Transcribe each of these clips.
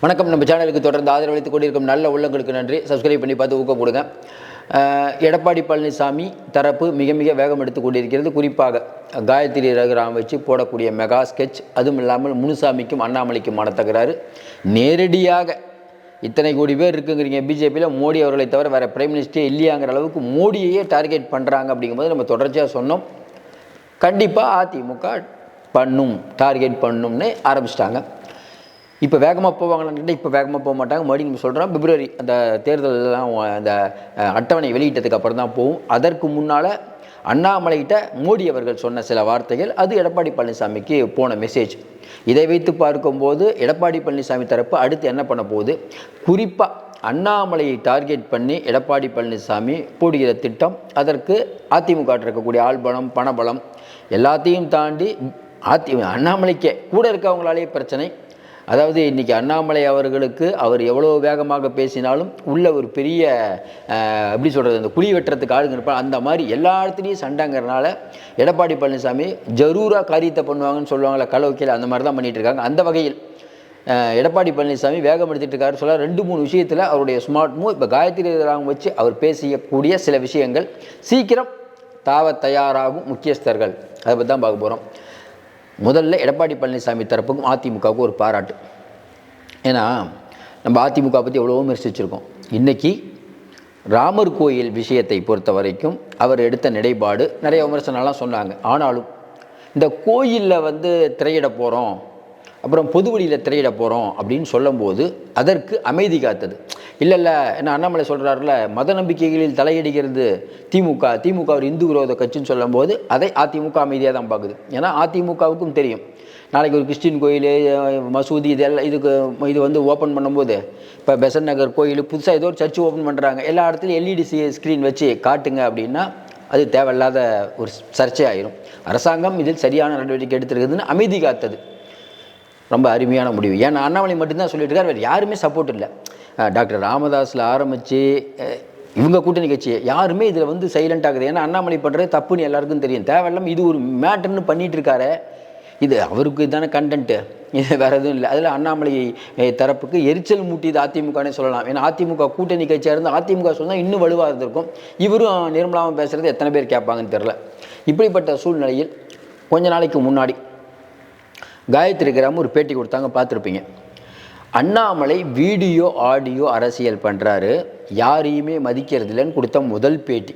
வணக்கம். நம்ம சேனலுக்கு தொடர்ந்து ஆதரவளித்துக் கொண்டிருக்கும் நல்ல உள்ளங்களுக்கு நன்றி. சப்ஸ்கிரைப் பண்ணி பார்த்து ஊக்கம் கொடுங்க. எடப்பாடி பழனிசாமி தரப்பு மிக மிக வேகம் எடுத்து கொண்டிருக்கிறது. குறிப்பாக காயத்ரி ரகுராம் வச்சு போடக்கூடிய மெகா ஸ்கெட்ச் அதுவும் இல்லாமல் முனுசாமிக்கும் அண்ணாமலைக்குமான தகராறு நேரடியாக இத்தனை கோடி பேர் இருக்குங்கிறீங்க. பிஜேபியில் மோடி அவர்களை தவிர வேறு பிரைம் மினிஸ்டரே இல்லையாங்கிற அளவுக்கு மோடியையே டார்கெட் பண்ணுறாங்க அப்படிங்கும்போது நம்ம தொடர்ச்சியாக சொன்னோம். கண்டிப்பாக அதிமுக பண்ணும் டார்கெட் பண்ணும்னு ஆரம்பிச்சிட்டாங்க. இப்போ வேகமாக போவாங்களான்னு இப்போ வேகமாக போக மாட்டாங்க. மறுபடியும் நம்ம சொல்கிறோம் பிப்ரவரி அந்த தேர்தலெலாம் அந்த அட்டவணை வெளியிட்டதுக்கு அப்புறம் தான் போகும். அதற்கு முன்னால் அண்ணாமலைகிட்ட மோடி அவர்கள் சொன்ன சில வார்த்தைகள் அது எடப்பாடி பழனிசாமிக்கு போன மெசேஜ் இதை வைத்து பார்க்கும்போது எடப்பாடி பழனிசாமி தரப்பு அடுத்து என்ன பண்ண போகுது? குறிப்பாக அண்ணாமலையை டார்கெட் பண்ணி எடப்பாடி பழனிசாமி போடுகிற திட்டம் அதற்கு அதிமுக இருக்கக்கூடிய ஆள்பலம் பணபலம் எல்லாத்தையும் தாண்டி அதி அண்ணாமலைக்கே கூட இருக்கவங்களாலே பிரச்சனை. அதாவது இன்றைக்கி அண்ணாமலை அவர்களுக்கு அவர் எவ்வளோ வேகமாக பேசினாலும் உள்ள ஒரு பெரிய எப்படி சொல்கிறது அந்த குழி வெட்டுறதுக்கு ஆளுங்க இருப்பாங்க. அந்த மாதிரி எல்லா இடத்துலையும் சண்டைங்கிறனால எடப்பாடி பழனிசாமி ஜரூராக காரியத்தை பண்ணுவாங்கன்னு சொல்லுவாங்களே கலவைக்கையில் அந்த மாதிரி தான் பண்ணிகிட்டு இருக்காங்க. அந்த வகையில் எடப்பாடி பழனிசாமி வேகம் எடுத்துகிட்டு இருக்காரு சொல்ல ரெண்டு மூணு விஷயத்தில் அவருடைய ஸ்மார்ட் மூவ் இப்போ காயத்ரி ராம் வச்சு அவர் பேசியக்கூடிய சில விஷயங்கள் சீக்கிரம் தாவ தயாராகும் முக்கியஸ்தர்கள். அதை பற்றி தான் பார்க்க போகிறோம் முதல்ல எடப்பாடி பழனிசாமி தரப்புக்கும் அதிமுகவுக்கும் ஒரு பாராட்டு. ஏன்னா நம்ம அதிமுக பற்றி எவ்வளவோ விமர்சிச்சிருக்கோம். இன்றைக்கி ராமர் கோயில் விஷயத்தை பொறுத்த வரைக்கும் அவர் எடுத்த நிலைப்பாடு நிறைய விமர்சனம்லாம் சொன்னாங்க. ஆனாலும் இந்த கோயிலில் வந்து திரையிட போகிறோம் அப்புறம் பொதுவெளியில் திரையிட போகிறோம் அப்படின்னு சொல்லும்போது அதற்கு அமைதி காத்தது. இல்லை இல்லை என்ன அண்ணாமலை சொல்கிறாருல மத நம்பிக்கைகளில் தலையடிக்கிறது திமுக. திமுக ஒரு இந்து விரோத கட்சின்னு சொல்லும்போது அதை அதிமுக அமைதியாக தான் பார்க்குது. ஏன்னா அதிமுகவுக்கும் தெரியும். நாளைக்கு ஒரு கிறிஸ்டின் கோயில் மசூதி இதெல்லாம் இதுக்கு இது வந்து ஓப்பன் பண்ணும்போது இப்போ பெசன் நகர் கோயில் புதுசாக ஏதோ ஒரு சர்ச் ஓப்பன் பண்ணுறாங்க எல்லா இடத்துலையும் எல்இடி ஸ்க்ரீன் வச்சு காட்டுங்க அப்படின்னா அது தேவையில்லாத ஒரு சர்ச்சையாயிரும். அரசாங்கம் இதில் சரியான நடவடிக்கை எடுத்திருக்குதுன்னு அமைதி காத்தது. ரொம்ப அருமையான முடிவு. ஏன்னா அண்ணாமலை மட்டும்தான் சொல்லிட்டு இருக்காரு. வேறு யாருமே சப்போர்ட் இல்லை. டாக்டர் ராமதாஸில் ஆரம்பித்து இவங்க கூட்டணி கட்சி யாருமே இதில் வந்து சைலண்ட் ஆகுது ஏன்னா அண்ணாமலை பண்ணுறது தப்புன்னு எல்லாருக்கும் தெரியும். தேவையில்லாமல் இது ஒரு மேட்டர்னு பண்ணிட்டு இருக்காரு. இது அவருக்கு தானே கண்டென்ட்டு இது வேறு எதுவும் இல்லை. அதில் அண்ணாமலை தரப்புக்கு எரிச்சல் மூட்டியது அதிமுகனே சொல்லலாம். ஏன்னா அதிமுக கூட்டணி கட்சியாக இருந்து அதிமுக சொன்னால் இன்னும் வலுவாக இருந்திருக்கும். இவரும் நிர்மலாவும் பேசுகிறது எத்தனை பேர் கேட்பாங்கன்னு தெரில இப்படிப்பட்ட சூழ்நிலையில் கொஞ்ச நாளைக்கு முன்னாடி காயத்ரி கிராமம் ஒரு பேட்டி கொடுத்தாங்க பார்த்துருப்பீங்க. அண்ணாமலை வீடியோ ஆடியோ அரசியல் பண்ணுறாரு யாரையுமே மதிக்கிறது இல்லைன்னு கொடுத்த முதல் பேட்டி.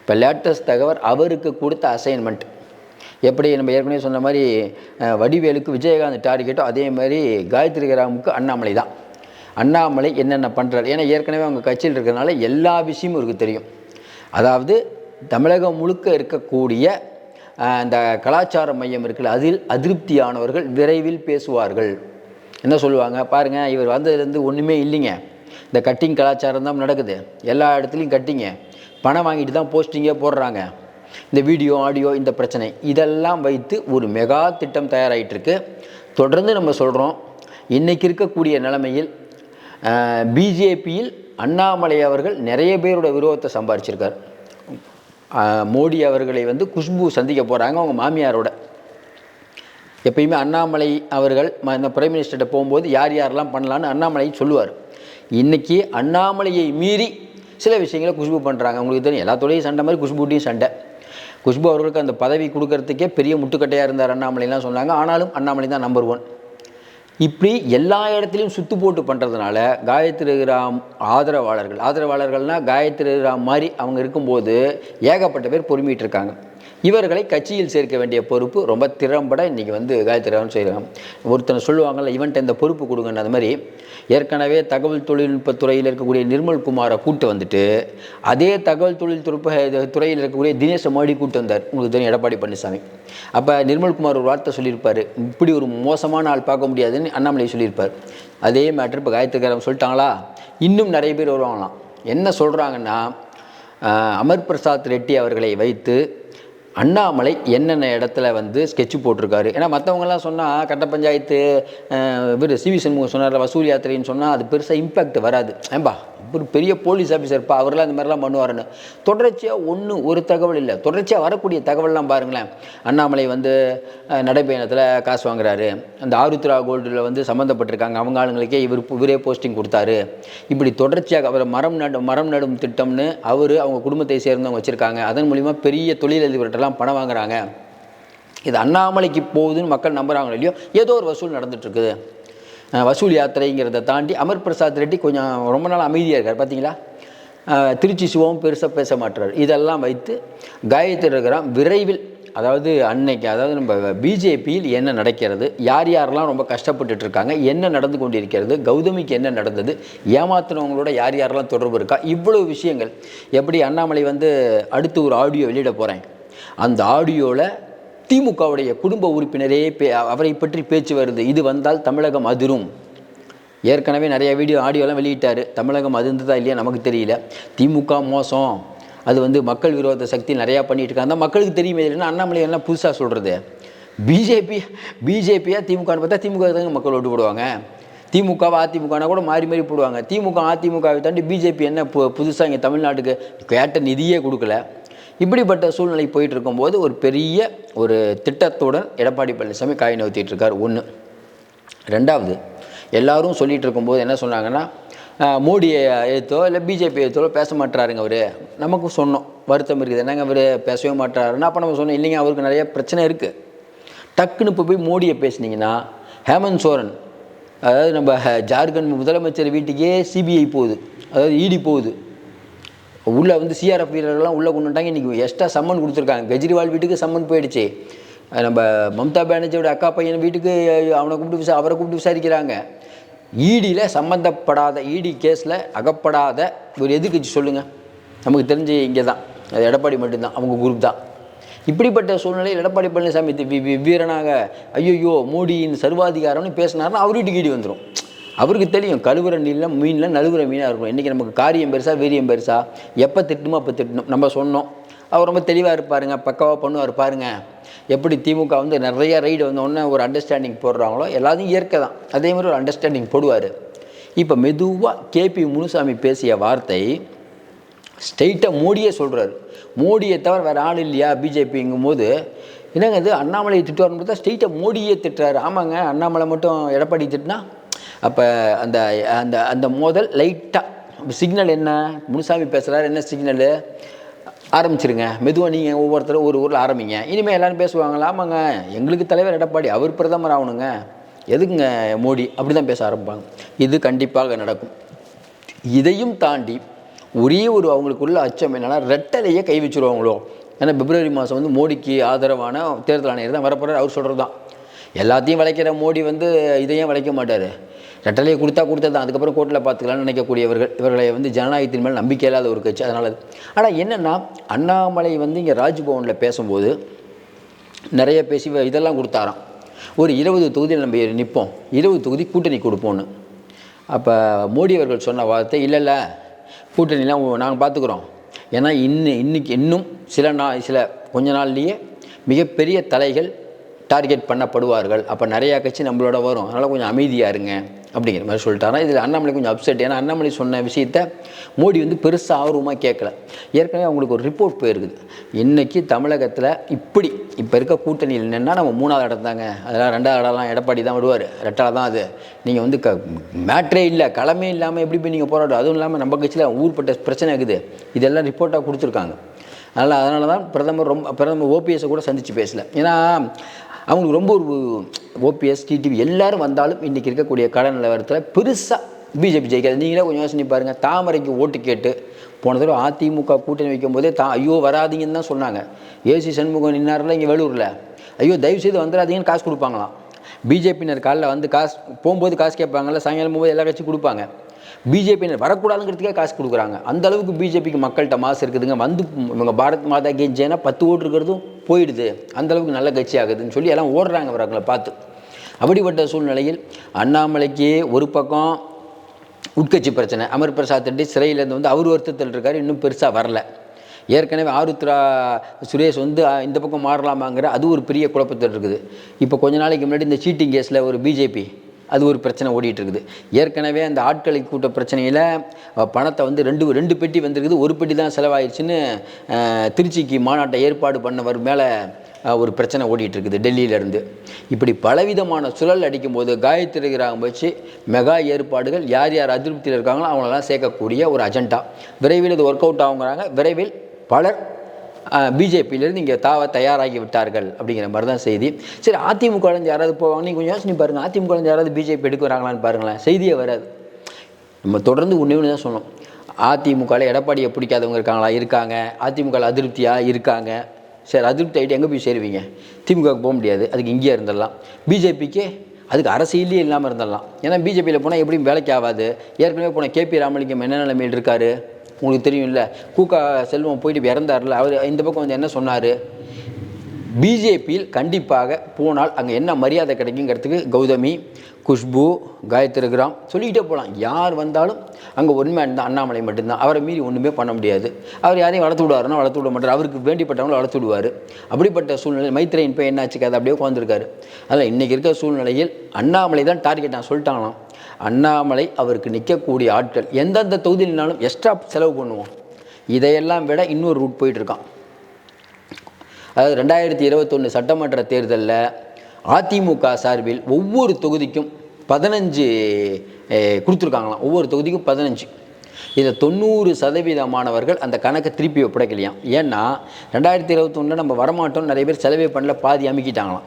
இப்போ லேட்டஸ்ட் தகவல் அவருக்கு கொடுத்த அசைன்மெண்ட் எப்படி நம்ம ஏற்கனவே சொன்ன மாதிரி வடிவேலுக்கு விஜயகாந்த் டார்கெட்டோ அதே மாதிரி காயத்ரி கிராமுக்கு அண்ணாமலை தான். அண்ணாமலை என்னென்ன பண்ணுறாரு ஏன்னா ஏற்கனவே அவங்க கட்சியில் இருக்கிறதுனால எல்லா விஷயமும் இவருக்கு தெரியும். அதாவது தமிழகம் முழுக்க இருக்கக்கூடிய அந்த இந்த கலாச்சார மையம் இருக்குல்ல அதில் அதிருப்தியானவர்கள் விரைவில் பேசுவார்கள். என்ன சொல்லுவாங்க? பாருங்கள் இவர் வந்ததுலேருந்து ஒன்றுமே இல்லைங்க. இந்த கட்டிங் கலாச்சாரம் தான் நடக்குது. எல்லா இடத்துலையும் கட்டிங்க பணம் வாங்கிட்டு தான் போஸ்டிங்கே போடுறாங்க. இந்த வீடியோ ஆடியோ இந்த பிரச்சனை இதெல்லாம் வைத்து ஒரு மெகா திட்டம் தயாராகிட்டுருக்கு தொடர்ந்து நம்ம சொல்கிறோம் இன்றைக்கி இருக்கக்கூடிய நிலைமையில் பிஜேபியில் அண்ணாமலை அவர்கள் நிறைய பேரோட விரோதத்தை சம்பாரிச்சிருக்கார். மோடி அவர்களை வந்து குஷ்பு சந்திக்க போகிறாங்க அவங்க மாமியாரோட. எப்பயுமே அண்ணாமலை அவர்கள் ம- இந்த பிரைம் மினிஸ்டர்கிட்ட போகும்போது யார் யாரெல்லாம் பண்ணலான்னு அண்ணாமலை சொல்லுவார். இன்றைக்கி அண்ணாமலையை மீறி சில விஷயங்களை குஷ்பு பண்ணுறாங்க உங்களுக்கு தெரியும் எல்லாத்தோடையும் சண்டை மாதிரி குஷ்புட்டையும் சண்டை. குஷ்பு அவர்களுக்கு அந்த பதவி கொடுக்கறதுக்கே பெரிய முட்டுக்கட்டையாக இருந்தார் அண்ணாமலைலாம் சொன்னாங்க. ஆனாலும் அண்ணாமலை தான் நம்பர் ஒன் இப்படி எல்லா இடத்துலையும் சுத்து போட்டு பண்ணுறதுனால காயத்ரி ராம் ஆதரவாளர்கள் ஆதரவாளர்கள்னால் காயத்ரி ராம் மாதிரி அவங்க இருக்கும்போது ஏகப்பட்ட பேர் பொறுமிட்டு இருக்காங்க இவர்களை கட்சியில் சேர்க்க வேண்டிய பொறுப்பு ரொம்ப திறம்பட இன்றைக்கி வந்து காயத்ரி ராம் செய்கிறாங்க. ஒருத்தனை சொல்லுவாங்கள்ல இவன்ட்ட இந்த பொறுப்பு கொடுங்கன்னு. அது மாதிரி ஏற்கனவே தகவல் தொழில்நுட்பத்துறையில் இருக்கக்கூடிய நிர்மல் குமாரை கூட்டு வந்துட்டு அதே தகவல் தொழில்நுட்ப துறையில் இருக்கக்கூடிய தினேஷ் மோடி கூட்டு வந்தார். உங்களுக்கு தெரியும் எடப்பாடி பழனிசாமி. அப்போ நிர்மல்குமார் ஒரு வார்த்தை சொல்லியிருப்பார். இப்படி ஒரு மோசமான ஆள் பார்க்க முடியாதுன்னு அண்ணாமலை சொல்லியிருப்பார். அதே மேட்ரு இப்போ காயத்ரிகாரம் சொல்லிட்டாங்களா? இன்னும் நிறைய பேர் வருவாங்களாம். என்ன சொல்கிறாங்கன்னா அமர் பிரசாத் ரெட்டி அவர்களை வைத்து அண்ணாமலை என்னென்ன இடத்துல வந்து ஸ்கெட்ச் போட்டிருக்காரு? ஏன்னா மற்றவங்கெல்லாம் சொன்னால் கட்ட பஞ்சாயத்து இவர் சிவி சண்முகம் சொன்னார் வசூல் யாத்திரைன்னு சொன்னால் அது பெருசாக இம்பேக்ட் வராது. ஏம்பா ஒரு பெரிய போலீஸ் ஆஃபீஸர் ஆஃபீஸர்ப்பா அவரெல்லாம் இந்த மாதிரிலாம் பண்ணுவாருன்னு. தொடர்ச்சியாக ஒன்று ஒரு தகவல் இல்லை. தொடர்ச்சியாக வரக்கூடிய தகவல்லாம் பாருங்களேன். அண்ணாமலை வந்து நடைப்பயணத்தில் காசு வாங்குறாரு. அந்த ஆருத்ரா கோல்டில் வந்து சம்மந்தப்பட்டிருக்காங்க அவங்க ஆளுங்களுக்கே இவர் இவரே போஸ்டிங் கொடுத்தாரு. இப்படி தொடர்ச்சியாக அவர் மரம் நடு மரம் நடும் திட்டம்னு அவர் அவங்க குடும்பத்தை சேர்ந்தவங்க வச்சுருக்காங்க. அதன் மூலிமா பெரிய தொழிலதிபர்கிட்டலாம் பணம் வாங்குறாங்க. இது அண்ணாமலைக்கு போகுதுன்னு மக்கள் நம்புகிறாங்களோ இல்லையோ ஏதோ ஒரு வசூல் நடந்துட்டு இருக்குது. வசூல் யாத்திரைங்கிறத தாண்டி அமர் பிரசாத் ரெட்டி கொஞ்சம் ரொம்ப நாள் அமைதியாக இருக்கார் பார்த்தீங்களா திருச்சி சிவம் பெருசாக பேச மாட்டார். இதெல்லாம் வைத்து காயத்ரி இருக்கிறான் விரைவில் அதாவது அன்னைக்கு அதாவது நம்ம பிஜேபியில் என்ன நடக்கிறது யார் யாரெல்லாம் ரொம்ப கஷ்டப்பட்டுட்டு இருக்காங்க என்ன நடந்து கொண்டிருக்கிறது கௌதமிக்கு என்ன நடந்தது ஏமாத்தினவங்களோட யார் யாரெல்லாம் தொடர்பு இருக்கா இவ்வளோ விஷயங்கள். எப்படி அண்ணாமலை வந்து அடுத்து ஒரு ஆடியோ வெளியிட போகிறேன் அந்த ஆடியோவில் திமுகவுடைய குடும்ப உறுப்பினரே பே அவரை பற்றி பேச்சு வருது. இது வந்தால் தமிழகம் அதிரும். ஏற்கனவே நிறைய வீடியோ ஆடியோலாம் வெளியிட்டார். தமிழகம் அதிர்ந்ததா இல்லையா நமக்கு தெரியல. திமுக மோசம். அது வந்து மக்கள் விரோத சக்தி நிறையா பண்ணிட்டு இருக்காங்க. அந்த மக்களுக்கு தெரியுமே இல்லைன்னா அண்ணாமலை என்ன புதுசாக சொல்கிறது பிஜேபி பிஜேபியாக திமுகன்னு பார்த்தா திமுக தாங்க மக்கள் ஓட்டு போடுவாங்க. திமுகவை அதிமுகனா கூட மாறி மாறி போடுவாங்க. திமுக அதிமுகவை தாண்டி பிஜேபி என்ன பு புதுசாக இங்கே தமிழ்நாட்டுக்கு கேட்ட நிதியே கொடுக்கல. இப்படிப்பட்ட சூழ்நிலை போயிட்டு இருக்கும்போது ஒரு பெரிய ஒரு திட்டத்துடன் எடப்பாடி பழனிசாமி காய் நவுத்திட்டு இருக்கார் ஒன்று ரெண்டாவது எல்லாரும் சொல்லிட்டு இருக்கும்போது என்ன சொன்னாங்கன்னா மோடியை எழுத்தோ இல்லை பிஜேபி எழுத்தோ பேச மாட்டாருங்க அவர். நமக்கு சொன்னோம். வருத்தம் இருக்குது. என்னங்க அவர் பேசவே மாட்டாருன்னா அப்போ நம்ம சொன்னோம். இல்லைங்க அவருக்கு நிறைய பிரச்சனை இருக்குது டக்குன்னு இப்போ போய் மோடியை பேசுனீங்கன்னா ஹேமந்த் சோரன் அதாவது நம்ம ஜார்க்கண்ட் முதலமைச்சர் வீட்டுக்கே சிபிஐ போகுது. அதாவது இடி போகுது. உள்ளே வந்து சிஆர்எஃப் வீரர்கள்லாம் உள்ளே கொண்டு வந்துட்டாங்க. இன்றைக்கி எக்ஸ்ட்ரா சம்மன் கொடுத்துருக்காங்க. கெஜ்ரிவால் வீட்டுக்கு சம்மன் போயிடுச்சு. நம்ம மம்தா பானர்ஜியோட அக்கா பையன் வீட்டுக்கு அவனை கூப்பிட்டு விசா அவரை கூப்பிட்டு விசாரிக்கிறாங்க. ஈடியில் சம்மந்தப்படாத இடி கேஸில் அகப்படாத ஒரு எதிர்கட்சி சொல்லுங்கள் நமக்கு தெரிஞ்சு இங்கே தான் அது எடப்பாடி மட்டும்தான். அவங்க குரூப் தான். இப்படிப்பட்ட சூழ்நிலையில் எடப்பாடி பழனிசாமி வீரனாக ஐயோ மோடியின் சர்வாதிகாரம்னு பேசினார்னா அவர் வீட்டுக்கு ஈடி வந்துடும் அவருக்கு தெரியும் கழுவுற நீரில் மீனில் நழுவுற மீனாக இருக்கும். இன்றைக்கி நமக்கு காரியம் பெருசா வீரியம் பெருசா எப்போ திட்டணுமோ அப்போ திட்டணும். நம்ம சொன்னோம். அவர் ரொம்ப தெளிவாக இருப்பாருங்க பக்காவாக பண்ணுவார் பாருங்க. எப்படி திமுக வந்து நிறைய ரைடு வந்தோடனே ஒரு அண்டர்ஸ்டாண்டிங் போடுறாங்களோ எல்லாத்தையும் இயற்கை தான். அதே மாதிரி ஒரு அண்டர்ஸ்டாண்டிங் போடுவார். இப்போ மெதுவாக கேபி முனுசாமி பேசிய வார்த்தை ஸ்ட்ரெயிட்டாக மோடியே சொல்கிறாரு மோடியை தவிர வேறு ஆள் இல்லையா பிஜேபிங்கும் போது என்னங்க இது அண்ணாமலையை திட்டுவார்னு பார்த்தா ஸ்ட்ரெயிட்டாக மோடியே திட்டுறாரு. ஆமாங்க அண்ணாமலை மட்டும் எடப்பாடி திட்டினா? அப்போ அந்த அந்த அந்த மோதல் லைட்டாக சிக்னல் என்ன? முனுசாமி பேசுகிறார் என்ன சிக்னலு ஆரம்பிச்சிருங்க. மெதுவாக நீங்கள் ஒவ்வொருத்தரும் ஒரு ஊரில் ஆரம்பிங்க. இனிமேல் எல்லோரும் பேசுவாங்களா? ஆமாங்க. எங்களுக்கு தலைவர் எடப்பாடி அவர் பிரதமர் ஆகணுங்க. எதுக்குங்க மோடி? அப்படி தான் பேச ஆரம்பிப்பாங்க. இது கண்டிப்பாக நடக்கும். இதையும் தாண்டி ஒரே ஒரு அவங்களுக்குள்ள அச்சம் என்னென்னா ரெட்டலையே கை வச்சுருவாங்களோ? ஏன்னா பிப்ரவரி மாதம் வந்து மோடிக்கு ஆதரவான தேர்தல் ஆணையர் தான் வரப்போகிறார் அவர் சொல்கிறது தான் எல்லாத்தையும் வளைக்கிற மோடி வந்து இதையும் வளைக்க மாட்டார். ரெட்டலையை கொடுத்தா கொடுத்தது அதுக்கப்புறம் கோர்ட்டில் பார்த்துக்கலாம்னு நினைக்கக்கூடியவர்கள் இவர்களை வந்து ஜனநாயகத்தின் மேல் நம்பிக்கை இல்லாத ஒரு கட்சி. அதனால் ஆனால் என்னென்னா அண்ணாமலை வந்து இங்கே ராஜ்பவனில் பேசும்போது நிறைய பேசி வ- இதெல்லாம் கொடுத்தாராம். ஒரு இருபது தொகுதியில் நம்ம நிற்போம் இருபது தொகுதி கூட்டணி கொடுப்போம்னு. அப்போ மோடி அவர்கள் சொன்ன வார்த்தை இல்லை இல்லை கூட்டணிலாம் நாங்கள் பார்த்துக்குறோம். ஏன்னா இன்னும் இன்னைக்கு இன்னும் சில நாள் சில கொஞ்ச நாள்லேயே மிகப்பெரிய தலைகள் டார்கெட் பண்ணப்படுவார்கள். அப்போ நிறையா கட்சி நம்மளோட வரும். அதனால் கொஞ்சம் அமைதியாக இருங்க. அப்படிங்கிற மாதிரி சொல்லிட்டாரா இதில் அண்ணாமலை கொஞ்சம் அப்செட் ஏன்னா அண்ணாமலை சொன்ன விஷயத்த மோடி வந்து பெருசாக ஆர்வமாக கேட்கல. ஏற்கனவே அவங்களுக்கு ஒரு ரிப்போர்ட் போயிருக்குது. இன்றைக்கி தமிழகத்தில் இப்படி இப்போ இருக்க கூட்டணியில் என்னென்னா நம்ம மூணாவது இடம் தாங்க. அதெல்லாம் ரெண்டாவது இடம்லாம் எடப்பாடி தான் விடுவார். ரெட்டால தான் அது. நீங்கள் வந்து க மேட்ரே இல்லை களமே இல்லாமல் எப்படி போய் நீங்கள் போராடும் அதுவும் இல்லாமல் நம்ம கட்சியில் ஊர்பட்ட பிரச்சனை இருக்குது. இதெல்லாம் ரிப்போர்ட்டாக கொடுத்துருக்காங்க. அதனால் அதனால தான் பிரதமர் ரொம்ப பிரதமர் ஓபிஎஸை கூட சந்தித்து பேசலை. ஏன்னா அவங்களுக்கு ரொம்ப ஒரு ஓபிஎஸ் டிடிவி எல்லாரும் வந்தாலும் இன்றைக்கி இருக்கக்கூடிய கடன் நிலவரத்தில் பெருசாக பிஜேபி ஜெயிக்காது. நீங்களே கொஞ்சம் யோசனை பாருங்கள் தாமரைக்கு ஓட்டு கேட்டு போன தடவை அதிமுக கூட்டணி வைக்கும் போதே தா ஐயோ வராதிங்கன்னு தான் சொன்னாங்க. ஏசி சண்முகம் நின்னார்ல இங்கே வேலூரில். ஐயோ தயவு செய்து வந்துடாதீங்கன்னு காசு கொடுப்பாங்களாம். பிஜேபியினர் காலைல வந்து காசு போகும்போது காசு கேட்பாங்கல்ல சாயங்காலம் போகும்போது எல்லா கட்சியும் கொடுப்பாங்க. பிஜேபியினர் வரக்கூடாதுங்கிறதுக்கே காசு கொடுக்குறாங்க. அந்த அளவுக்கு பிஜேபிக்கு மக்கள்கிட்ட மாசு இருக்குதுங்க. வந்து இவங்க பாரத் மாதா கி பத்து ஓட்டு இருக்கிறதும் போயிடுது. அந்த அளவுக்கு நல்ல கட்சி ஆகுதுன்னு சொல்லி எல்லாம் ஓடுறாங்க அவர்களை பார்த்து. அப்படிப்பட்ட சூழ்நிலையில் அண்ணாமலைக்கு ஒரு பக்கம் உட்கட்சி பிரச்சனை. அமர் பிரசாத் ரெட்டி சிறையிலேருந்து வந்து அவர் வருத்தத்தில் இருக்கார் இன்னும் பெருசாக வரல. ஏற்கனவே ஆருத்ரா சுரேஷ் வந்து இந்த பக்கம் மாறலாமாங்கிற அது ஒரு பெரிய குழப்பத்தில் இருக்குது. இப்போ கொஞ்ச நாளைக்கு முன்னாடி இந்த சீட்டிங் கேஸில் ஒரு பிஜேபி அது ஒரு பிரச்சனை ஓடிட்டு இருக்குது ஏற்கனவே அந்த ஆட்களை கூட்ட பிரச்சனையில் பணத்தை வந்து ரெண்டு ரெண்டு பெட்டி வந்திருக்குது. ஒரு பெட்டி தான் செலவாயிடுச்சுன்னு திருச்சிக்கு மாநாட்டை ஏற்பாடு பண்ணவர் மேலே ஒரு பிரச்சனை ஓடிட்டு இருக்குது டெல்லியிலேருந்து. இப்படி பலவிதமான சுழல் அடிக்கும்போது காயத்ரி கிராமம் வச்சு மெகா ஏற்பாடுகள் யார் யார் அதிருப்தியில் இருக்காங்களோ அவங்களெல்லாம் சேர்க்கக்கூடிய ஒரு அஜெண்டா விரைவில் இது ஒர்க் அவுட் ஆகுங்கிறாங்க. விரைவில் பலர் பிஜேபியிலேருந்து இங்கே தாவ தயாராகி விட்டார்கள் அப்படிங்கிற மாதிரி தான் செய்தி. சரி அதிமுகலேருந்து யாராவது போவாங்க? நீங்கள் கொஞ்சம் யோசனை பாருங்கள் அதிமுகலேருந்து யாராவது பிஜேபி எடுக்க வராங்களான்னு பாருங்களேன். செய்தியே வராது. நம்ம தொடர்ந்து ஒன்று ஒன்று தான் சொன்னோம் அதிமுகவில் எடப்பாடியை பிடிக்காதவங்க இருக்காங்களா? இருக்காங்க. அதிமுகவில் அதிருப்தியாக இருக்காங்க. சரி அதிருப்தி ஆகிட்டு எங்கே போய் சேருவீங்க? திமுகவுக்கு போக முடியாது. அதுக்கு இங்கேயே இருந்துடலாம். பிஜேபிக்கு அதுக்கு அரசியலே இல்லாமல் இருந்துடலாம். ஏன்னா பிஜேபியில் போனால் எப்படியும் வேலைக்கு ஆகாது. ஏற்கனவே போன கேபி ராமலிங்கம் என்ன நிலைமையில் இருக்கார்? உங்களுக்கு தெரியும்ல. கூக்கா செல்வம் போயிட்டு இறந்தார்ல அவர் இந்த பக்கம் வந்து என்ன சொன்னார்? பிஜேபியில் கண்டிப்பாக போனால் அங்கே என்ன மரியாதை கிடைக்குங்கிறதுக்கு கௌதமி குஷ்பு காயத்ரி கிராம் சொல்லிக்கிட்டே போகலாம் யார் வந்தாலும் அங்கே உண்மை தான் அண்ணாமலை மட்டும்தான். அவரை மீறி ஒன்றுமே பண்ண முடியாது. அவர் யாரையும் வளர்த்து விடுவாருன்னா வளர்த்து விட மாட்டார். அவருக்கு வேண்டிப்பட்டவங்களும் வளர்த்து விடுவார். அப்படிப்பட்ட சூழ்நிலை மைத்ரேயன் போய் என்னாச்சு கதை அப்படியே உட்காந்துருக்காரு அதில் இன்றைக்கி இருக்க சூழ்நிலையில் அண்ணாமலை தான் டார்கெட் நான் சொல்லிட்டாங்களாம். அண்ணாமலை அவருக்கு நிற்கக்கூடிய ஆட்கள் எந்தெந்த தொகுதியினாலும் எக்ஸ்ட்ரா செலவு பண்ணுவோம். இதையெல்லாம் விட இன்னொரு ரூட் போயிட்டுருக்கான். அதாவது ரெண்டாயிரத்தி இருபத்தொன்று சட்டமன்ற தேர்தலில் அதிமுக சார்பில் ஒவ்வொரு தொகுதிக்கும் பதினஞ்சு கொடுத்துருக்காங்களாம். ஒவ்வொரு தொகுதிக்கும் பதினஞ்சு. இதை தொண்ணூறு சதவீதமானவர்கள் அந்த கணக்கை திருப்பி ஒப்படைக்கலையாம். ஏன்னா ரெண்டாயிரத்தி இருபத்தொன்னில் நம்ம வரமாட்டோம் நிறைய பேர் செலவே பண்ணல பாதி அமுக்கிட்டாங்களாம்.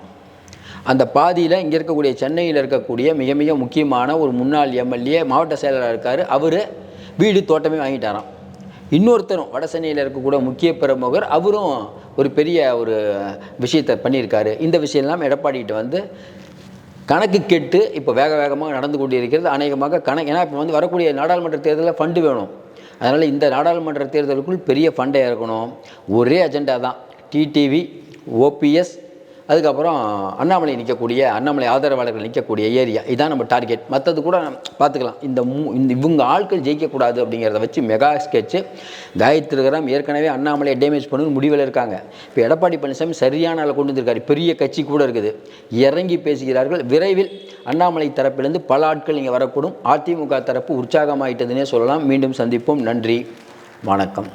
அந்த பாதியில் இங்கே இருக்கக்கூடிய சென்னையில் இருக்கக்கூடிய மிக மிக முக்கியமான ஒரு முன்னாள் எம்எல்ஏ மாவட்ட செயலராக இருக்கார். அவர் வீடு தோட்டமே வாங்கிட்டாராம். இன்னொருத்தரும் வட சென்னையில் இருக்கக்கூடிய முக்கிய பிரமுகர் அவரும் ஒரு பெரிய ஒரு விஷயத்தை பண்ணியிருக்காரு. இந்த விஷயம்லாம் எடப்பாடிகிட்ட வந்து கணக்கு கெட்டு இப்போ வேக வேகமாக நடந்து கொண்டிருக்கிறது. அநேகமாக கணக்கு ஏன்னா இப்போ வந்து வரக்கூடிய நாடாளுமன்ற தேர்தலில் ஃபண்டு வேணும். அதனால் இந்த நாடாளுமன்ற தேர்தலுக்குள் பெரிய ஃபண்டை இறக்கணும் ஒரே அஜெண்டா தான். டிடிவி ஓபிஎஸ் அதுக்கப்புறம் அண்ணாமலை நிற்கக்கூடிய அண்ணாமலை ஆதரவாளர்கள் நிற்கக்கூடிய ஏரியா. இதான் நம்ம டார்கெட் மற்றது கூட பார்த்துக்கலாம். இந்த இந்த இவங்க ஆட்கள் ஜெயிக்கக்கூடாது அப்படிங்கிறத வச்சு மெகா ஸ்கெட்சு காயத்ரி கிராம் ஏற்கனவே அண்ணாமலையை டேமேஜ் பண்ணணும் முடிவில் இருக்காங்க. இப்போ எடப்பாடி பழனிசாமி சரியான ஆளை கொண்டு வந்திருக்காரு. பெரிய கட்சி கூட இருக்குது. இறங்கி பேசுகிறார்கள். விரைவில் அண்ணாமலை தரப்பிலிருந்து பல ஆட்கள் இங்கே வரக்கூடும். அதிமுக தரப்பு உற்சாகமாயிட்டதுன்னே சொல்லலாம். மீண்டும் சந்திப்போம். நன்றி. வணக்கம்.